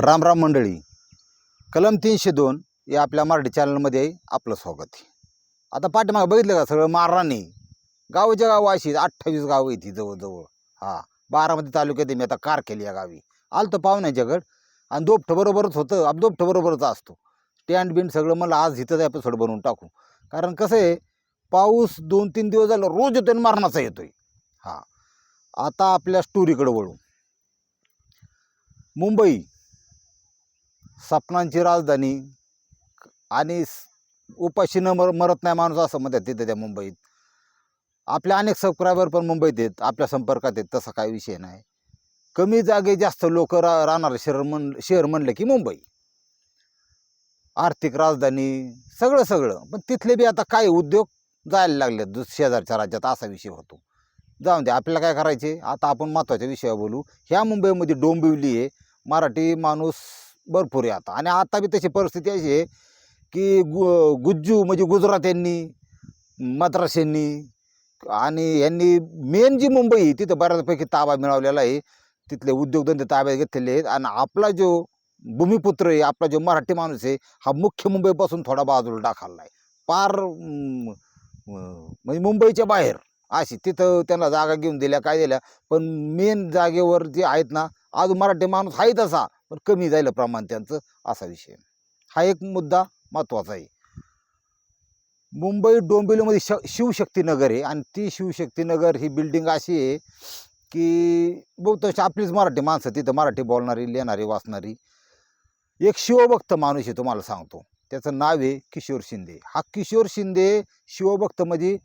राम राम मंडळी. कलम तीनशे दोन या आपल्या मराठी चॅनलमध्ये आपलं स्वागत आहे. आता पाठीमागं बघितलं का सगळं? मारराणी गावच्या गाव अशी अठ्ठावीस गावं आहे ती जवळजवळ. हां बारामती तालुक्यात मी आता कार केली या गावी. आलं तर पाहुण्याच्याकडं आणि दोपटं बरोबरच होतं. अब दोपटं बरोबरच असतो. स्टँड बिंड सगळं मला आज इथंच एपिसोड बनवून टाकू. कारण कसं आहे पाऊस दोन तीन दिवस झालं रोज येतो आणि मारणाचा येतोय. हां. आता आपल्या स्टोरीकडे वळू. मुंबई. स्वप्नांची राजधानी आणि स- उपाशी न मर मरत नाही माणूस असं म्हणतात तिथे त्या मुंबईत. आपले अनेक सबस्क्रायबर पण मुंबईत आहेत आपल्या संपर्कात आहेत तसा काही विषय नाही. कमी जागे जास्त लोक रा राहणारं शहर म्हण शहर म्हणलं की मुंबई. आर्थिक राजधानी सगळं सगळं. पण तिथले बी आता काय उद्योग जायला लागले दुस शेजारच्या राज्यात असा विषय होतो. जाऊन दे आपल्याला काय करायचे? आता आपण महत्त्वाच्या विषयावर बोलू. ह्या मुंबईमध्ये डोंबिवली आहे. मराठी माणूस भरपूर आहे आता. आणि आता बी तशी परिस्थिती अशी आहे की गु गुज्जू म्हणजे गुजरात यांनी मद्रास यांनी आणि यांनी मेन जी मुंबई आहे, तिथं बऱ्याचपैकी ताबा मिळवलेला आहे. तिथले उद्योगधंदे ताब्यात घेतलेले आहेत. आणि आपला जो भूमिपुत्र आहे आपला जो मराठी माणूस आहे हा मुख्य मुंबईपासून थोडा बाजूला टाकला आहे. पार म्हणजे मुंबईच्या बाहेर अशी तिथं त्यांना जागा घेऊन दिल्या काय दिल्या. पण मेन जागेवर जे आहेत ना आज मराठी माणूस आहे तसा पण कमी जायलं प्रमाण त्यांचं असा विषय. हा एक मुद्दा महत्त्वाचा आहे. मुंबई डोंबिवलीमध्ये श शिवशक्तीनगर आहे आणि ती शिवशक्तीनगर ही बिल्डिंग अशी आहे की बहुतांश आपलीच मराठी माणसं तिथं मराठी बोलणारी लिहिणारी वाचणारी. एक शिवभक्त माणूस आहे तुम्हाला सांगतो. त्याचं नाव आहे किशोर शिंदे. हा किशोर शिंदे शिवभक्त म्हणजे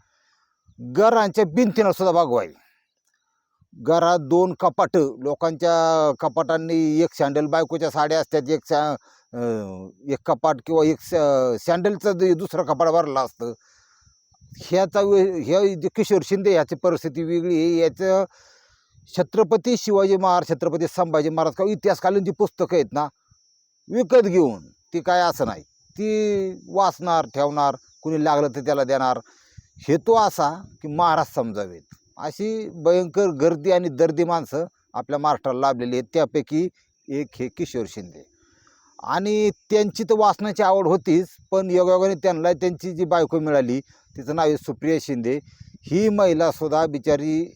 घरांच्या भिंतीनं सुद्धा भागवायला घरात दोन कपाट लोकांच्या कपाटांनी एक सँडल बायकोच्या साड्या असतात एक सा एक कपाट किंवा एक स- सँडलचं जे दुसरं कपाट भरलं असतं. ह्याचा वे- हे जे किशोर शिंदे ह्याची परिस्थिती वेगळी आहे. याचं छत्रपती शिवाजी महाराज छत्रपती संभाजी महाराज का इतिहासकालीन जी पुस्तकं आहेत ना विकत घेऊन ती काय असं नाही. ती वाचणार ठेवणार कुणी लागलं तर त्याला देणार. हेतू असा की महाराज समजावेत. अशी भयंकर गर्दी आणि दर्दी माणसं आपल्या महाराष्ट्राला लाभलेली आहेत. त्यापैकी एक हे किशोर शिंदे. आणि त्यांची तर वाचनाची आवड होतीच पण योगायोगाने त्यांना त्यांची जी बायको मिळाली तिचं नाव आहे सुप्रिया शिंदे. ही महिलासुद्धा बिचारी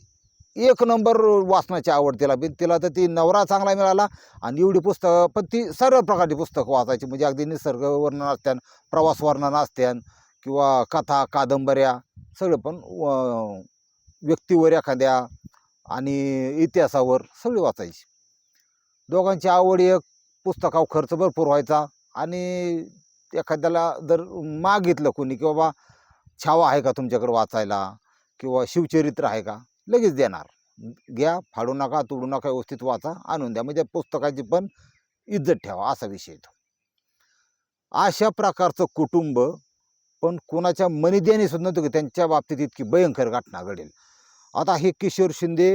एक नंबर वाचनाची आवड तिला. पण तिला तर ती नवरा चांगला मिळाला आणि एवढी पुस्तकं पण ती सर्व प्रकारची पुस्तकं वाचायची. म्हणजे अगदी निसर्ग वर्णन असत्यान प्रवास वर्णन असत्यान किंवा कथा कादंबऱ्या सगळं पण व- व्यक्तीवर एखाद्या आणि इतिहासावर सगळी वाचायची. दोघांची आवड एक पुस्तकावर खर्च भरपूर व्हायचा आणि एखाद्याला जर मागितलं कोणी की बाबा छावा आहे का तुमच्याकडे वाचायला किंवा शिवचरित्र आहे का लगेच देणार. घ्या फाडू नका तोडू नका व्यवस्थित वाचा आणून द्या. म्हणजे पुस्तकाची पण इज्जत ठेवा असा विषय तो. अशा प्रकारचं कुटुंब पण कोणाच्या मनिद्याने सुद्धा नव्हतं की त्यांच्या बाबतीत इतकी भयंकर घटना घडेल. आता हे किशोर शिंदे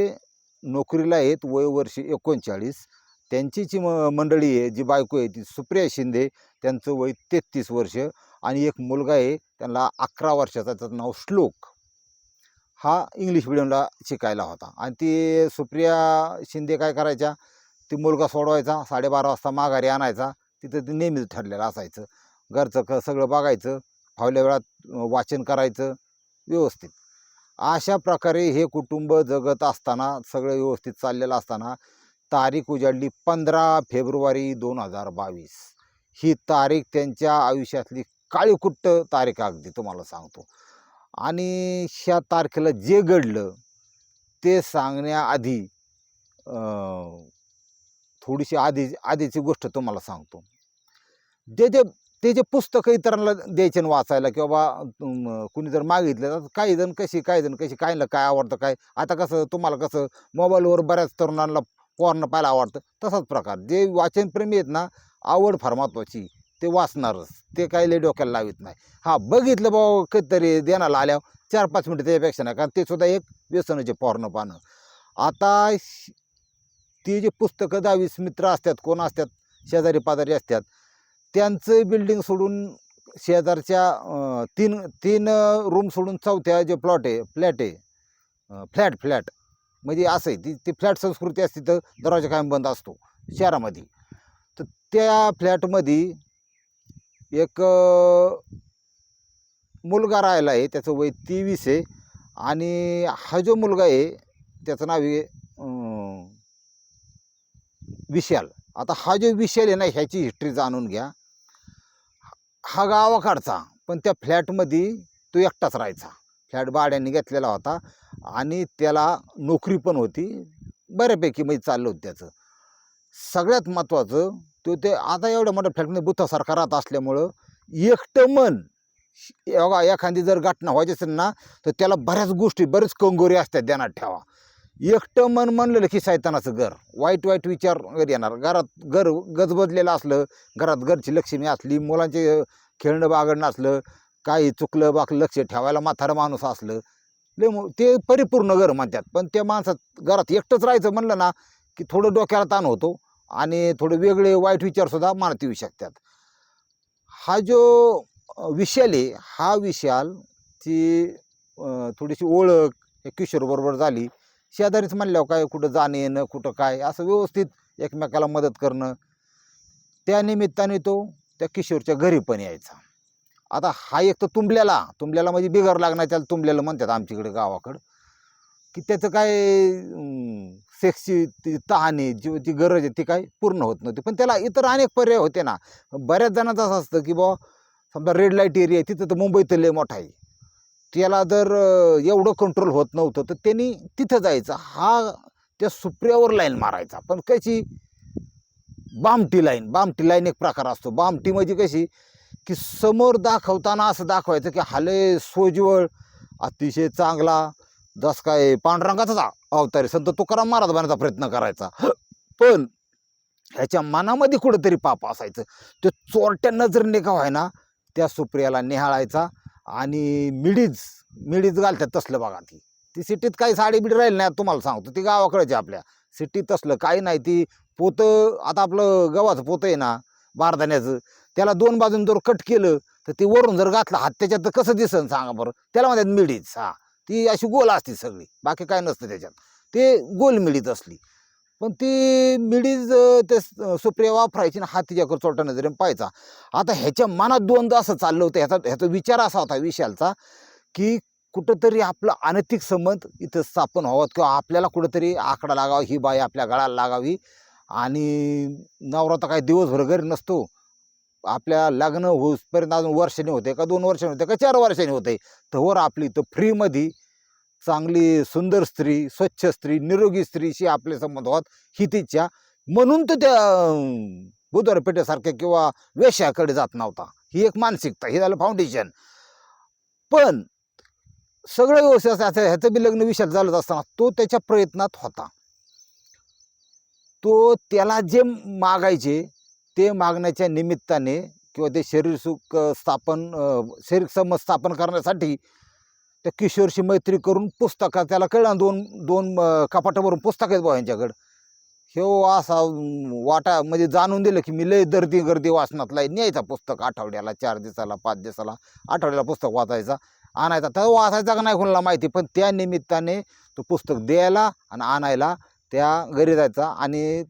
नोकरीला आहेत वयोवर्ष एकोणचाळीस. त्यांची जी म मंडळी आहे जी बायको आहे ती सुप्रिया शिंदे त्यांचं वय तेहतीस वर्ष. आणि एक मुलगा आहे त्यांना अकरा वर्षाचा त्याचं नाव श्लोक. हा इंग्लिश मिडियमला शिकायला होता. आणि ती सुप्रिया शिंदे काय करायच्या ती मुलगा सोडवायचा साडेबारा वाजता माघारी आणायचा. तिथं ते नेहमीच ठरलेलं असायचं. घरचं क सगळं बघायचं. फावल्या वेळात वाचन करायचं. व्यवस्थित. अशा प्रकारे हे कुटुंब जगत असताना सगळं व्यवस्थित चाललेलं असताना तारीख उजाडली पंधरा फेब्रुवारी दोन हजार बावीस. ही तारीख त्यांच्या आयुष्यातली काळीकुट्ट तारीख अगदी तुम्हाला सांगतो. आणि ह्या तारखेला जे घडलं ते सांगण्याआधी थोडीशी आधी आधीची गोष्ट तुम्हाला सांगतो. जे जे ते जे पुस्तकं इतरांना द्यायचे आणि वाचायला की बाबा कुणी जर मागितलं तर काही जण कशी काही जण कशी काहींना काय आवडतं काय? आता कसं तुम्हाला कसं मोबाईलवर बऱ्याच तरुणांना पोरणं पाहायला आवडतं. तसाच प्रकार. जे वाचनप्रेमी आहेत ना आवड फार महत्त्वाची ते वाचणारच. ते काही लय डोक्याला लावित नाही. हां बघितलं बाबा कधीतरी देण्याला आल्यावर चार पाच मिनटं त्याच्यापेक्षा नाही कारण ते सुद्धा एक व्यसनाचे पोरणं पाहणं आता श- ती जे पुस्तकं दहावीस मित्र असतात कोण असतात शेजारी पाजारी असतात त्यांचं बिल्डिंग सोडून शेजारच्या तीन तीन रूम सोडून चौथ्या जे प्लॉट आहे फ्लॅट आहे फ्लॅट फ्लॅट म्हणजे असं आहे ती ती फ्लॅट संस्कृती असते तर दरवाजा कायम बंद असतो शहरामध्ये. तर त्या फ्लॅटमध्ये एक मुलगा राहिला आहे त्याचं वय तेवीस आहे. आणि हा जो मुलगा आहे त्याचं नाव आहे विशाल. आता हा जो विशाल आहे ना ह्याची हिस्ट्री जाणून घ्या. हा गावाकडचा पण त्या फ्लॅटमध्ये तो एकटाच राहायचा. फ्लॅट भाड्याने घेतलेला होता आणि त्याला नोकरी पण होती. बऱ्यापैकी म्हणजे चाललं होतं त्याचं. सगळ्यात महत्त्वाचं तो ते आता एवढ्या मोठ्या फ्लॅटमध्ये बुथासारखा राहत असल्यामुळं एकटं मन एखादी जर घटना व्हायची असेल ना तर त्याला बऱ्याच गोष्टी बरेच कंगोरी असतात ध्यानात ठेवा. एकटं मन म्हणलेलं की सैतानाचं घर. वाईट वाईट विचार घरी येणार. घरात घर गजबजलेलं असलं घरात घरची लक्ष्मी असली मुलांचे खेळणं बागडणं असलं काही चुकलं बाकलं लक्ष ठेवायला म्हातारा माणूस असलं लय ते परिपूर्ण घर म्हणतात. पण त्या माणसात घरात एकटंच राहायचं म्हणलं ना की थोडं डोक्याला ताण होतो आणि थोडे वेगळे वाईट विचारसुद्धा मनात येऊ शकतात. हा जो विशाल आहे हा विशाल ती थोडीशी ओळख किशोरबरोबर झाली. शेजारीच म्हणल्यावर काय कुठं जाणं येणं कुठं काय असं व्यवस्थित एकमेकाला मदत करणं. त्या निमित्ताने तो त्या किशोरच्या घरी पण यायचा. आता हा एक तर तुंबल्याला तुंबल्याला म्हणजे बिगर लागण्याच्या तुंबल्याला म्हणतात आमच्याकडे गावाकडं. की त्याचं काय सेक्सची ती तहाने जी जी गरज आहे ती काय पूर्ण होत नव्हती. पण त्याला इतर अनेक पर्याय होते ना. बऱ्याच जणांचं असं असतं की बुवा समजा रेड लाइट एरिया आहे तिथं तर मुंबईत लय मोठा आहे. त्याला जर एवढं कंट्रोल होत नव्हतं तर त्यांनी तिथं जायचं. हा त्या सुप्रियावर लाईन मारायचा. पण कशी? बामटी लाईन बामटी लाईन एक प्रकार असतो. बामटी म्हणजे कशी? की समोर दाखवताना असं दाखवायचं की हले सोजवळ. अतिशय चांगला. जस काय पांडुरंगाचाच अवतारी संत तुकाराम महाराज बनायचा प्रयत्न करायचा. पण ह्याच्या मनामध्ये कुठंतरी पाप असायचं. ते चोरट्या नजरेने का व्हायना त्या सुप्रियाला निहाळायचा. आणि मिडीज मिडीज घालतात तसलं बघा ती. ती सिटीत काही साडी बिडी राहील नाही तुम्हाला सांगतो. ती गावाकडची आपल्या. सिटीत तसलं काही नाही ती पोतं आता आपलं गव्हाचं पोतं आहे ना बारदाण्याचं त्याला दोन बाजून जर कट केलं तर ते वरून जर घातलं हात त्याच्यात तर कसं दिसन सांगा बरं. त्याला म्हणतात मिडीज हा. ती अशी गोल असते सगळी बाकी काय नसतं त्याच्यात. ते गोल मिडीत असली. पण ती मिडीज ते स- सुप्रिया वापरायची ना हा तिच्याकडे चोरटा नजरेने पाहायचा. आता ह्याच्या मनात द्वंद्व असं चाललं होतं ह्याचा ह्याचा विचार असा होता विशालचा की कुठंतरी आपलं अनैतिक संबंध इथं स्थापन व्हावं किंवा आपल्याला कुठंतरी आकडा लागावा ही बाई आपल्या गळाला लागावी आणि नवरा तर काही दिवसभर घरी नसतो. आपल्या लग्न होईपर्यंत अजून वर्षाने होते का दोन वर्षाने होते का चार वर्षाने होते. तर आपली तर फ्रीमध्ये चांगली सुंदर स्त्री स्वच्छ स्त्री निरोगी स्त्रीशी आपले संबंध होत. ही तिच्या म्हणून तर त्या बुधवार पेठेसारख्या किंवा वेश्याकडे जात नव्हता. ही एक मानसिकता हे झालं फाउंडेशन पण सगळं व्यवस्थित असं ह्याचं बी लग्न विषयात झालंच असताना तो त्याच्या प्रयत्नात होता. तो त्याला जे मागायचे ते मागण्याच्या निमित्ताने किंवा ते शरीर सुख स्थापन शरीर समज स्थापन करण्यासाठी त्या किशोरशी मैत्री करून पुस्तकं त्याला कळलं दोन दोन कपाटावरून पुस्तक आहेत बुवा यांच्याकडं ह्यो हो असा वाटा म्हणजे जाणून दिलं की मी लय दर्दी गर्दी वाचनातला आहे. न्यायचा पुस्तक आठवड्याला चार दिवसाला पाच दिवसाला आठवड्याला पुस्तक वाचायचा आणायचा. तर वाचायचा का नाही कोणाला माहिती पण त्या निमित्ताने तो पुस्तक द्यायला आणि आणायला त्या घरी जायचा आणि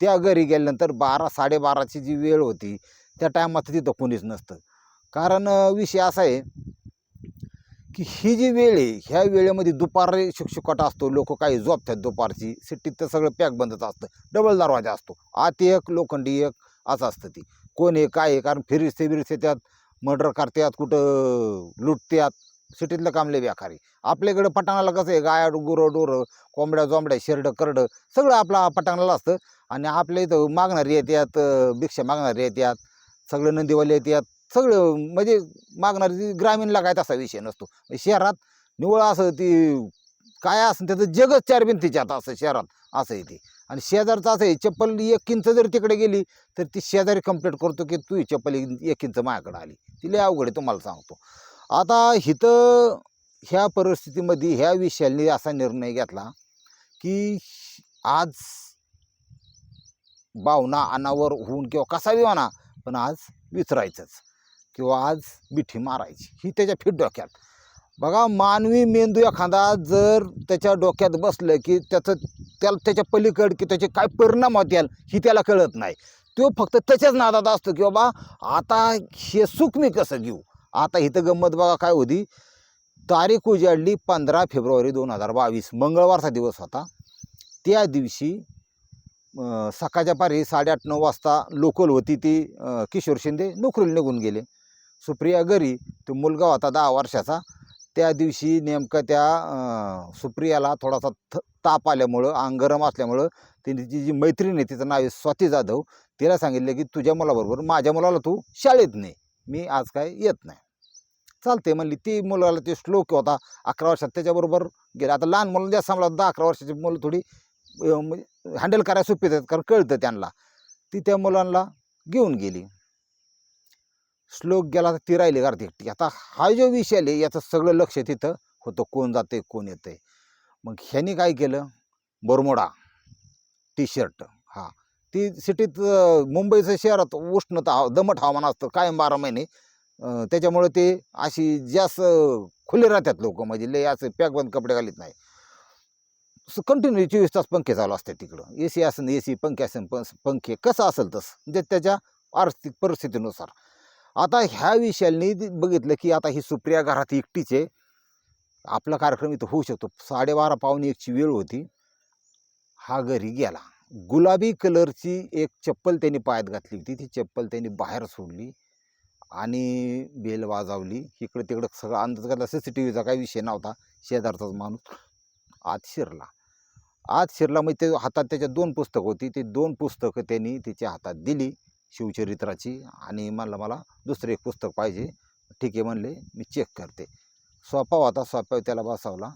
त्या घरी गेल्यानंतर बारा साडेबाराची जी वेळ होती त्या टायमात तिथं कोणीच नसतं. कारण विषय असा आहे की ही जी वेळ आहे ह्या वेळेमध्ये दुपार शिक्षकाटा असतो लोक काही झोपतात दुपारची सिटीत तर सगळं पॅक बंदच असतं डबल दरवाजा असतो. आत एक लोखंडी एक असं असतं ती. कोण आहे काय आहे कारण फिरिस्ते बिरिस्ते त्यात मर्डर करतात कुठं लुटतात. सिटीतलं काम लय बेकारी आपल्याकडं पटाणाला कसं आहे गाया गुरं डोरं कोंबड्या जोंबड्या शेरडं करडं सगळं आपलं पटाणाला असतं. आणि आपल्या इथं मागणारी येतात भिक्षा मागणारी येतात सगळं नंदीवाले येतात सगळं म्हणजे मागणारी ती ग्रामीणला काय तसा विषय नसतो. म्हणजे शहरात निवळ असं ती काय असं त्याचं जगच चार भिंतीच्यात असं शहरात असं आहे ते. आणि शेजारचं असं आहे चप्पल एक इंच जर तिकडे गेली तर ती शेजारी कंप्लेंट करतो की तू ही चप्पल एक एक इंच माझ्याकडे आली. ती लय अवघड आहे तुम्हाला सांगतो. आता इथं ह्या परिस्थितीमध्ये ह्या विषयाने असा निर्णय घेतला की आज भावना अनावर होऊन किंवा कसा बी म्हणा पण आज विचारायचंच किंवा आज मिठी मारायची. ही त्याच्या फिट डोक्यात. बघा मानवी मेंदू एखादा जर त्याच्या डोक्यात बसलं की त्याचं त्याला त्याच्या पलीकड की त्याचे काय परिणाम होतील ही त्याला कळत नाही. तो फक्त त्याच्याच नादात असतो की बाबा आता हे सुख मी कसं घेऊ? आता इथं गंमत बघा काय होती. तारीख उजाडली पंधरा फेब्रुवारी दोन हजार बावीस. मंगळवारचा दिवस होता. त्या दिवशी सकाळच्या पारी साडेआठ नऊ वाजता लोकल होती ती किशोर शिंदे. नोकरीला निघून गेले. सुप्रिया घरी तो मुलगा होता दहा वर्षाचा. त्या दिवशी नेमकं त्या सुप्रियाला थोडासा थ ताप आल्यामुळं अंग गरम असल्यामुळं तिने तिची जी मैत्रीण आहे तिचं नाव आहे स्वाती जाधव तिला सांगितलं की तुझ्या मुलाबरोबर माझ्या मुलाला तू शाळेत नाही मी आज काय येत नाही. चालते म्हणली ती मुलाला ते श्लोक होता अकरा वर्षात त्याच्याबरोबर गेला. आता लहान मुलं जास्त सांभाळत दहा अकरा वर्षाची मुलं थोडी हँडल म्हणजे करायला सोपी देतात कारण कळतं त्यांना. ती त्या मुलांना घेऊन गेली. श्लोक गेला तर ती राहिली कार्तिक आता हा जो विषय आले याचं सगळं लक्ष तिथं होतं. कोण जाते कोण येते मग ह्याने काय केलं? बोरमोडा टी शर्ट हा. ती सिटीत मुंबईचं शहरात उष्णता दमट हवामान असतं. कायम बारा महिने. त्याच्यामुळे ते अशी जास्त खुले राहतात लोक. म्हणजे लय असं पॅकबंद कपडे घालीत नाही. कंटिन्यू चोवीस तास पंखे चालू असतात तिकडं. ए सी असेल ए सी पंखे असेल पंखे. कसं असेल तसं. म्हणजे त्याच्या आर्थिक परिस्थितीनुसार. आता ह्या विषयाने बघितलं की आता ही सुप्रिया घरात एकटीच आहे. आपला कार्यक्रम इथं होऊ शकतो. साडेबारा पावणे एकची वेळ होती. हा घरी गेला. गुलाबी कलरची एक चप्पल त्यांनी पायात घातली होती. ती चप्पल त्यांनी बाहेर सोडली आणि बेल वाजवली. इकडं तिकडं सगळं अंदाज घातला. सी सी टी व्हीचा काही विषय नव्हता. शेजारचाच माणूस आत शिरला. आत शिरला मग ते हातात त्याच्या दोन पुस्तकं होती. ते दोन पुस्तकं त्यांनी तिच्या हातात दिली. शिवचरित्राची आणि म्हणलं मला दुसरं एक पुस्तक पाहिजे. ठीक आहे म्हणले मी चेक करते. स्वपाव होता सोप्यावर त्याला बसवला.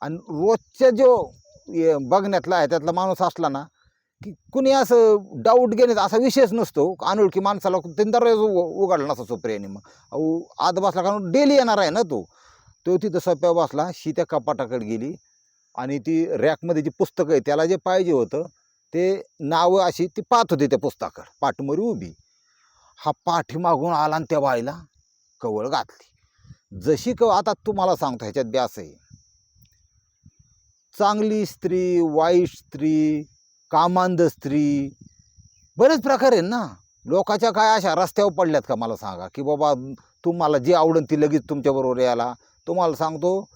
आणि रोजच्या जो ये बघण्यातला आहे त्यातला माणूस असला ना की कुणी असं डाऊट घेण्याचा असा विषयच नसतो. अनोळखी माणसाला त्यांनी उ- उघडला नसतो सोप्रियाने मग. अहो आत बसला कारण डेली येणार आहे ना तो. तो तिथं सोप्यावर बसला शी त्या कपाटाकडे गेली आणि ती रॅकमध्ये जी पुस्तकं आहे त्याला जे पाहिजे होतं ते नावं अशी ती पाहत होती त्या पुस्तकाकडे पाठमोरी उभी. हा पाठीमागून आला आणि त्या बाईला कवळ घातली. जशी कवळ आता तुम्हाला सांगतो ह्याच्यात ब्यास आहे. चांगली स्त्री वाईट स्त्री कामांध स्त्री बरेच प्रकार आहेत ना. लोकाच्या काय अशा रस्त्यावर पडल्यात का मला सांगा? की बाबा तुम्हाला जे आवडेल ती लगेच तुमच्याबरोबर यायला. तुम्हाला सांगतो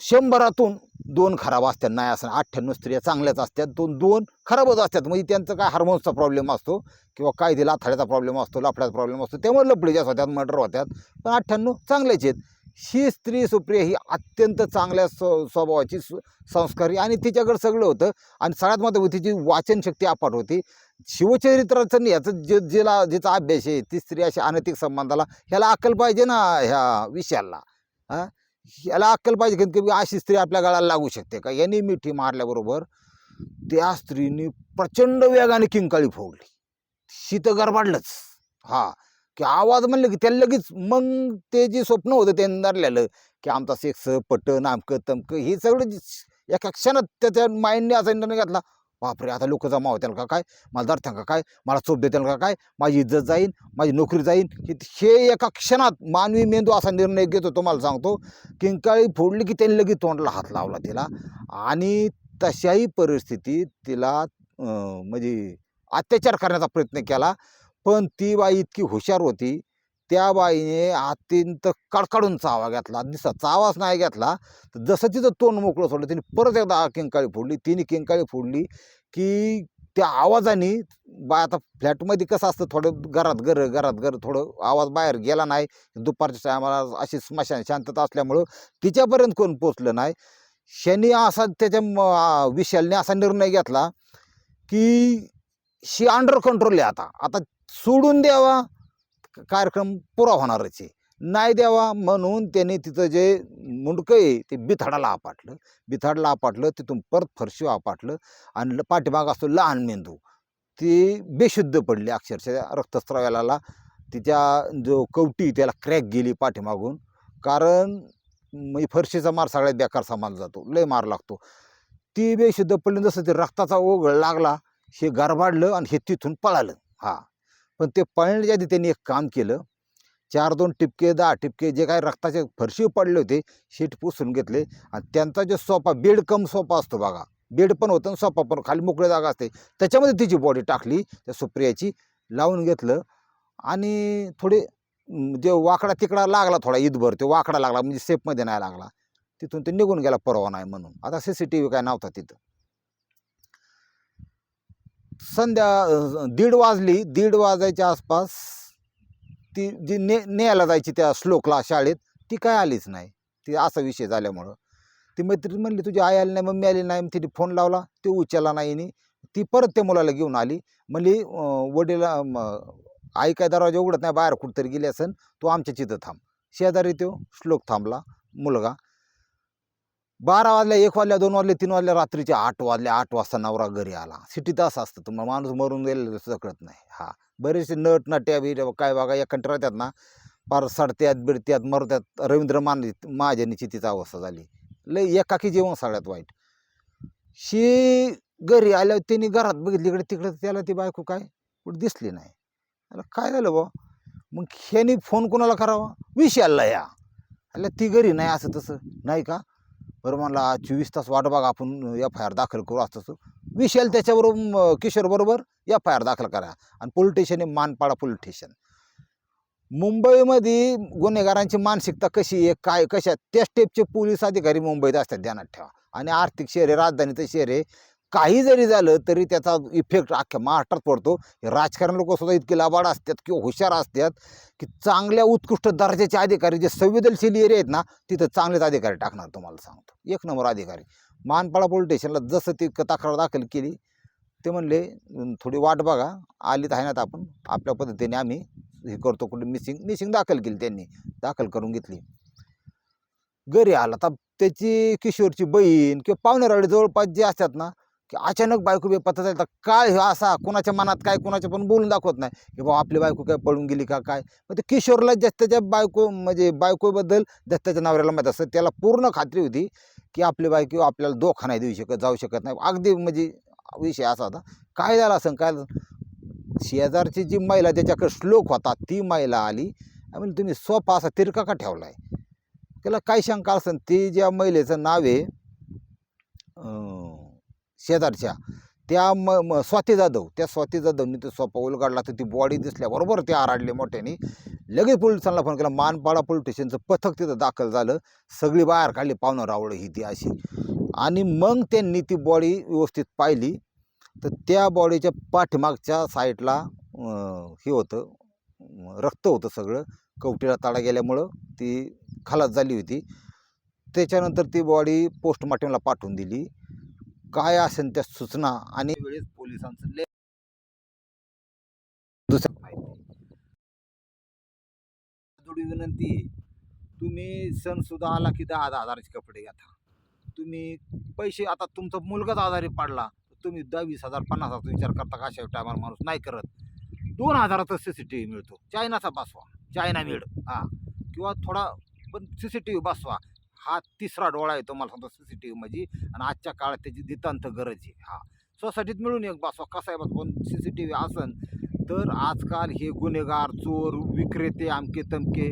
शंभरातून दोन खराब असतात नाही असं अठ्ठ्याण्णव स्त्रिया चांगल्याच असतात. दोन दोन खराबच असतात. म्हणजे त्यांचं काय हार्मोन्सचा प्रॉब्लेम असतो किंवा काय ते लाथाड्याचा प्रॉब्लेम असतो लफड्याचा प्रॉब्लेम असतो. त्यामुळे लपडे जास्त होतात मर्डर होतात. पण अठ्ठ्याण्णव चांगल्याच आहेत. ही स्त्री सुप्रिया ही अत्यंत चांगल्या स्व स्वभावाची सु संस्कारी आणि तिच्याकडे सगळं होतं. आणि सगळ्यात महत्त्व तिची वाचनशक्ती अपाट होती. शिवचरित्राचं नाही याचं जे जिला जिचा अभ्यास आहे ती स्त्री अशा अनैतिक संबंधाला ह्याला अक्कल पाहिजे ना ह्या विषयाला. हां? याला अक्कल पाहिजे की की अशी स्त्री आपल्या गळाला लागू शकते का? यांनी मिठी मारल्याबरोबर त्या स्त्रीने प्रचंड वेगाने किंकाळी फोडली. शीत गरबाडलंच. हा. की आवाज म्हणलं की त्याला लगेच मग ते जे स्वप्न होतं ते धरलेलं की आमचा सेक्स पट नामकं तमकं हे सगळं एका क्षणात त्याच्या माइंडने असा निर्णय घेतला बापरे आता लोक जमा होतील का काय? मला धरत्या का काय? मला चोप देतील का काय? माझी इज्जत जाईन माझी नोकरी जाईन. हे एका क्षणात मानवी मेंदू असा निर्णय घेतो तुम्हाला सांगतो. किंकाळी फोडली की त्यांनी लगेच तोंडला हात लावला तिला. आणि तशाही परिस्थितीत तिला म्हणजे अत्याचार करण्याचा प्रयत्न केला. पण ती बाई इतकी हुशार होती त्या बाईने अत्यंत कडकडून चावा घेतला. दिसा चावाच नाही घेतला. तर जसं तिचं तोंड मोकळं सोडलं तिने परत एकदा किंकाळी फोडली. तिने किंकाळी फोडली की त्या आवाजाने बा आता फ्लॅटमध्ये कसं असतं थोडं घरात घर घरात घर थोडं आवाज बाहेर गेला नाही. दुपारच्या टायमाला अशी स्मशान शांतता असल्यामुळं तिच्यापर्यंत कोण पोचलं नाही. शनी असा त्याच्या विशालने असा निर्णय घेतला की शी अंडर कंट्रोल आहे आता. आता सोडून द्यावा. कार्यक्रम पुरा होणारच आहे. नाही द्यावा म्हणून त्याने तिचं जे मुंडकं आहे ते बिथाडाला आपटलं. बिथाडाला आपटलं तिथून परत फरशी आपटलं आणि ल- पाठीमाग असतो लहान मेंदू. ती बेशुद्ध पडली अक्षरशः रक्तस्रावाला. तिच्या जो कवटी त्याला क्रॅक गेली पाठीमागून. कारण म्हणजे फरशीचा मार सगळ्यात बेकार सामान जातो. लय मार लागतो. ती बेशुद्ध पडली जसं ते रक्ताचा ओघळ लागला हे गरबाडलं आणि हे तिथून पळालं. हा. पण ते पळण्याच्या आधी त्यांनी एक काम केलं. चार दोन टिपके दहा टिपके जे काही रक्ताचे फरशी पडले होते शीट पुसून घेतले. आणि त्यांचा जो सोफा बेड कम सोफा असतो बघा. बेड पण होतं आणि सोफा पण खाली मोकळी जागा असते. त्याच्यामध्ये तिची बॉडी टाकली त्या सुप्रियाची लावून घेतलं. आणि थोडे जे वाकडा तिकडा लागला थोडा ईदभर ते वाकडा लागला म्हणजे सेफमध्ये नाही लागला. तिथून ते निघून गेला परवा नाही म्हणून. आता सी सी टी व्ही काय नव्हता तिथं. संध्या दीड वाजली दीड वाजायच्या आसपास ती जी ने न्यायला जायची त्या श्लोकला शाळेत ती काय आलीच नाही. ती असा विषय झाल्यामुळं. ती मैत्रीण म्हणली तुझी आई आली नाही मम्मी आली नाही. तिने फोन लावला ते उचलला नाही नी ती परत त्या मुलाला घेऊन आली. म्हणली वडील आई काय दरवाजा उघडत नाही बाहेर कुठंतरी गेली असेल तू आमच्या चिथं थांब. शेजारी तो श्लोक थांबला मुलगा. बारा वाजल्या एक वाजल्या दोन वाजले तीन वाजल्या रात्रीचे आठ वाजल्या आठ वाजता नवरा घरी आला. सिटीत असं असतं तुम्हाला माणूस मरून गेलेलं कळत नाही. हा बरेचसे नट नट्या बी काय बघा या कंटाळा राहतात ना पार सडत्यात बिडत्यात मरत्यात. रवींद्र मान महाजनीची तिचा अवस्था झाली. लय एकाकी जेवण सगळ्यात वाईट. शी घरी आल्यावर त्यांनी घरात बघितली इकडे तिकडे त्याला ती बायको काय? कुठे दिसली नाही. अरे काय झालं बा मग ह्यानी फोन कोणाला करावा? विषयाला या. अरे ती घरी नाही असं तसं. नाही का? बरं म्हणला चोवीस तास वाट बघा आपण एफ आय आर दाखल करू असं तसं. विशाल त्याच्याबरोबर किशोरबरोबर एफ आय आर दाखल करा. आणि पोलीस स्टेशन हे मानपाडा पोलीस स्टेशन मुंबईमध्ये गुन्हेगारांची मानसिकता कशी आहे काय कशा त्या स्टेपचे पोलीस अधिकारी मुंबईत असतात ध्यानात ठेवा. आणि आर्थिक शहरे आहे राजधानीचं शहर आहे. काही जरी झालं तरी त्याचा इफेक्ट अख्ख्या महाराष्ट्रात पडतो. हे राजकारण लोक सुद्धा इतके लाबाड असतात किंवा हुशार असतात की चांगल्या उत्कृष्ट दर्जाचे अधिकारी जे संवेदनशील एरिया आहेत ना तिथं चांगलेच अधिकारी टाकणार तुम्हाला सांगतो. एक नंबर अधिकारी. मानपाडा पोलीस स्टेशनला जसं ती क- तक्रार दाखल केली ते म्हणले थोडी वाट बघा आली तर आहे ना आपण. आपल्या पद्धतीने आम्ही हे करतो कुठे मिसिंग मिसिंग दाखल केली त्यांनी. दाखल करून घेतली. घरी आला. तर त्याची किशोरची बहीण किंवा पाहुणेरावडे जवळपास जे असतात ना की अचानक बायको बे पत्ता तर काय हे असा? कोणाच्या मनात काय कोणाच्या पण बोलून दाखवत नाही. की बाबा आपली बायको काय पळून गेली का काय? मग ते किशोरला जास्त बायको म्हणजे बायकोबद्दल जास्त नवऱ्याला माहीत असतं. त्याला पूर्ण खात्री होती की आपली बायको आपल्याला दोखा नाही देऊ शकत जाऊ शकत नाही. अगदी म्हणजे विषय असा होता. काय झाला असं? काय शेजारची जी महिला त्याच्याकडे श्लोक होता ती महिला आली. म्हणजे तुम्ही सोपा असा तिरका का ठेवला आहे त्याला काय शंका असेल ती ज्या महिलेचं नाव आहे शेजारच्या. त्या म म स्वाती जाधव त्या स्वाती जाधवनी ते सोपा उलगाडला तर ती बॉडी दिसल्याबरोबर ते आराडले मोठ्याने. लगेच पोलिसांना फोन केला मानपाडा पोलीस स्टेशनचं पथक तिथं दाखल झालं. सगळी बाहेर काढली पाहुणं रावळं ही ती अशी. आणि मग त्यांनी ती बॉडी व्यवस्थित पाहिली. तर त्या बॉडीच्या पाठीमागच्या साईडला हे होतं रक्त होतं सगळं. कवटीला तडा गेल्यामुळं ती खालात झाली होती. त्याच्यानंतर ती बॉडी पोस्टमार्टमला पाठवून दिली. काय असेल त्या सूचना आणि वेळेस पोलिसांचं लय दुसरं माहिती विनंती तुम्ही सण सुद्धा आला की दहा दहा हजाराचे कपडे घेता. तुम्ही पैसे आता तुमचा मुलगाच आजारी पडला तर तुम्ही दहा वीस हजार पन्नास हजारचा विचार करता का अशा टायमाला माणूस? नाही करत. दोन हजाराचा सी सी टी व्ही मिळतो. चायनाचा बसवा. चायना मिळ हा. किंवा थोडा पण सी सी टी व्ही बसवा. हा तिसरा डोळा आहे तुम्हाला सांगतो सी सी टी व्ही म्हणजे आणि आजच्या काळात त्याची नितांत गरज आहे. हा. सोसायटीत मिळून एक बा कसा आहे बस पण सी सी टी व्ही असन तर आजकाल हे गुन्हेगार चोर विक्रेते आमके तमके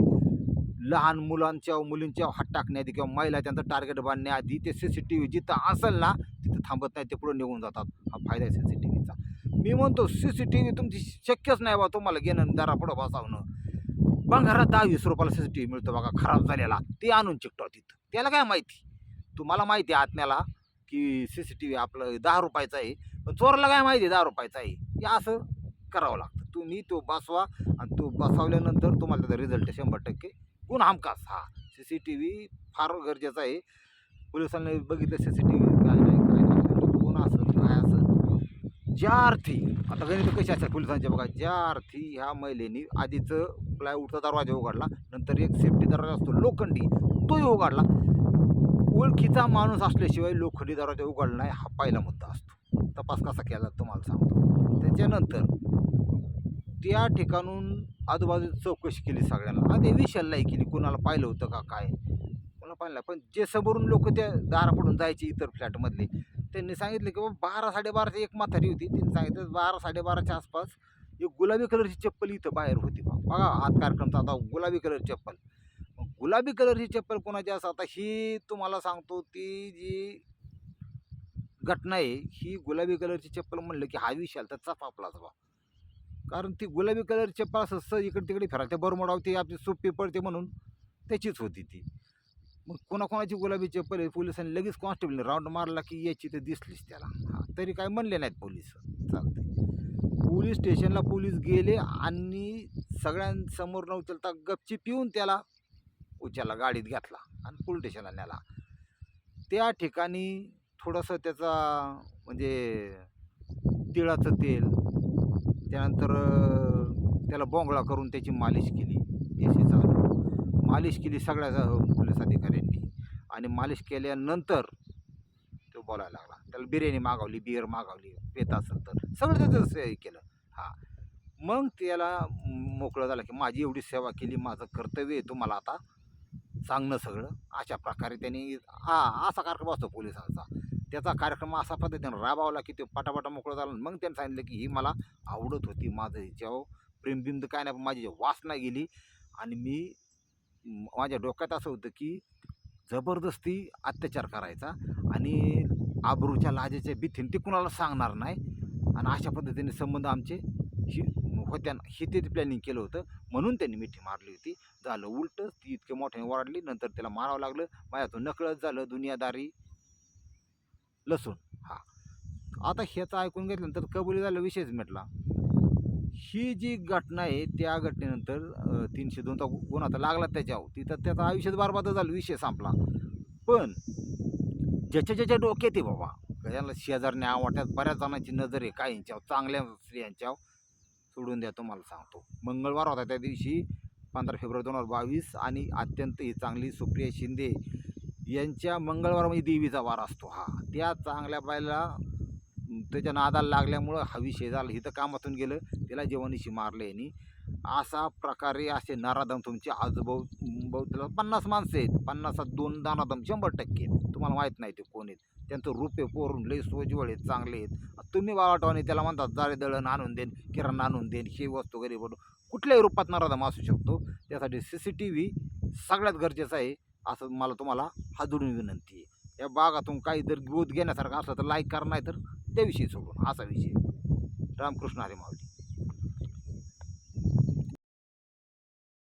लहान मुलांच्या मुलींच्या हात टाकण्याआधी किंवा महिला त्यांचं टार्गेट बांधण्याआधी ते सी सी टी व्ही जिथं असेल ना तिथं थांबत नाही. ते पुढे निघून जातात. हा फायदा आहे सी सी टी व्हीचा मी म्हणतो सी सी टी व्ही तुमची शक्यच नाही बा तुम्हाला घेणं दारा पुढं बसावणं. घरात दहा वीस रुपयाला सी सी टी व्ही मिळतो बघा. खराब झालेला. ते आणून चिकटवा तिथं त्याला काय माहिती? तुम्हाला माहिती आहे आत्म्याला की सी सी टी व्ही आपलं दहा रुपयाचा आहे पण चोराला काय माहिती आहे दहा रुपयाचा आहे? हे असं करावं लागतं. तुम्ही तो बसवा आणि तो बसवल्यानंतर तुम्हाला त्याचा रिझल्ट शंभर टक्के. गुण हमखास हा. सी सी टी व्ही फार गरजेचा आहे. पोलिसांनी बघितलं सी सी टी व्ही काय नाही काय नाही. कोण असं काय असं? ज्या अर्थी आता गणित कशी असतात पोलिसांच्या बघा ज्या अर्थी ह्या महिलेनी आधीचं प्लायवूडचा दरवाजा उघडला नंतर एक सेफ्टी दरवाजा असतो लोखंडी. तोही उघडला. ओळखीचा माणूस असल्याशिवाय लोखंडी दरवाजा उघडला नाही हा पहिला मुद्दा असतो. तपास कसा केला तुम्हाला सांगतो. त्याच्यानंतर त्या ठिकाणून आजूबाजूला चौकशी केली सगळ्यांना. आधी विशाललाही केली कोणाला पाहिलं होतं का काय? कोणाला पाहिलं पण जे समोरून लोक त्या दारापडून जायचे इतर फ्लॅटमधले त्यांनी सांगितलं की बाबा बारा साडेबाराची एक म्हातारी होती. त्यांनी सांगितलं बारा साडेबाराच्या आसपास एक गुलाबी कलरची चप्पल इथं बाहेर होती. बा बघा आज कार्यक्रमचा आता गुलाबी कलरची चप्पल. गुलाबी कलरची चप्पल कोणाची असं? आता ही तुम्हाला सांगतो ती जी घटना आहे ही गुलाबी कलरची चप्पल म्हणलं की हा विषय आला तर चपापलाच बा. कारण ती गुलाबी कलरची चप्पल असं सहज इकडे तिकडे फिरायला बरमोडावती आपली सोपी पडते म्हणून त्याचीच होती ती. मग कोणाकोणाची गुलाबी चप्पल आहे पोलिसांनी लगेच कॉन्स्टेबलने राऊंड मारला की याची तर दिसलीच त्याला. हां तरी काय म्हणले नाहीत पोलीस. चालते पोलीस स्टेशनला पोलीस गेले आणि सगळ्यांसमोर न उचलता गपची पिऊन त्याला उच्याला गाडीत घेतला आणि पोलीस स्टेशनला नेला. त्या ठिकाणी थोडंसं त्याचा म्हणजे तिळाचं तेल त्यानंतर त्याला बोंगळा करून त्याची मालिश केली. एसी चालू. मालिश केली सगळ्या पोलीस अधिकाऱ्यांनी. आणि मालिश केल्यानंतर तो बोलायला लागला. त्याला बिर्याणी मागवली बिअर मागवली पेत असेल तर. सगळं त्याचं हे केलं. हां. मग त्याला मोकळं झालं की माझी एवढी सेवा केली माझं कर्तव्य आहे तुम्हाला आता सांगणं सगळं. अशा प्रकारे त्यांनी हा असा कार्यक्रम असतो पोलिसांचा. त्याचा कार्यक्रम असा पद्धतीने राबवला की ते पटापटा मोकळं झालं. मग त्यांनी सांगितलं की ही मला आवडत होती. माझं हिच्यावर प्रेमबिंद काय नाही माझी वासना गेली आणि मी माझ्या डोक्यात असं होतं की जबरदस्ती अत्याचार करायचा आणि आबरूच्या लाजेच्या भीतीने ते कुणाला सांगणार नाही. आणि अशा पद्धतीने संबंध आमचे ही होत्या हे ते प्लॅनिंग केलं होतं. म्हणून त्यांनी मिठी मारली होती. झालं उलटंच ती इतके मोठ्याने ओरडली नंतर त्याला मारावं लागलं. माझ्यातून नकळत झालं दुनियादारी. लसूण. हा. आता ह्याचं ऐकून घेतल्यानंतर कबुली झालं विषयच म्हटला ही जी घटना आहे त्या घटनेनंतर तीनशे दोनचा गु- गुन्हा तर लागला त्याच्यावर तिथं त्याचा आयुष्यात बरबाद झालं विषय संपला. पण ज्याच्या ज्याच्या डोक्यात आहे बाबा त्याला शेजारने वाट्यात बऱ्याच जणांची नजर आहे काहींच्यावर चांगल्या स्त्रियांच्यावर सोडून द्या तुम्हाला सांगतो. मंगळवार होता त्या दिवशी पंधरा फेब्रुवारी दोन हजार बावीस आणि अत्यंत ही चांगली सुप्रिया शिंदे यांच्या मंगळवार म्हणजे देवीचा वार असतो हा. त्या चांगल्या बायला त्याच्या नादाला लागल्यामुळं हवी शेजारला हिथं इथं कामातून गेलं तिला जेवणीशी मारलं यांनी. असा प्रकारे असे नारादम तुमचे आजूबाजू बहुतेक पन्नास माणसं आहेत. पन्नासात दोन दानादम शंभर टक्के आहेत. तुम्हाला माहीत नाही ते कोण आहेत. त्यांचं रुपे पोरून लय सोजवळ आहेत चांगले आहेत. तुम्ही वावाटवाने त्याला म्हणतात जाळे दळण आणून देईन किराणा आणून देईन ही वस्तू गरीब कुठल्याही रूपात नराधम असू शकतो. त्यासाठी सी सी टी व्ही सगळ्यात गरजेचं आहे असं मला तुम्हाला हादुरून विनंती आहे. या बागातून काही जर बोध घेण्यासारखं असलं तर लाईक करा नाही तर त्याविषयी सोडून असा विषय. रामकृष्ण हरे मावली